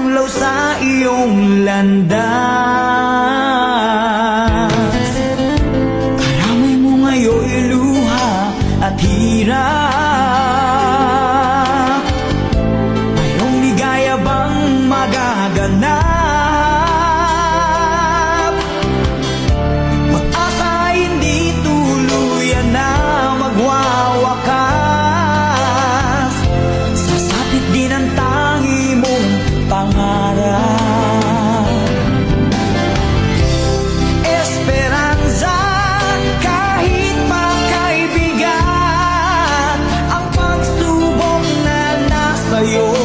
panglaw sa iyong landas Karamay mo ngayon luha at hirap. your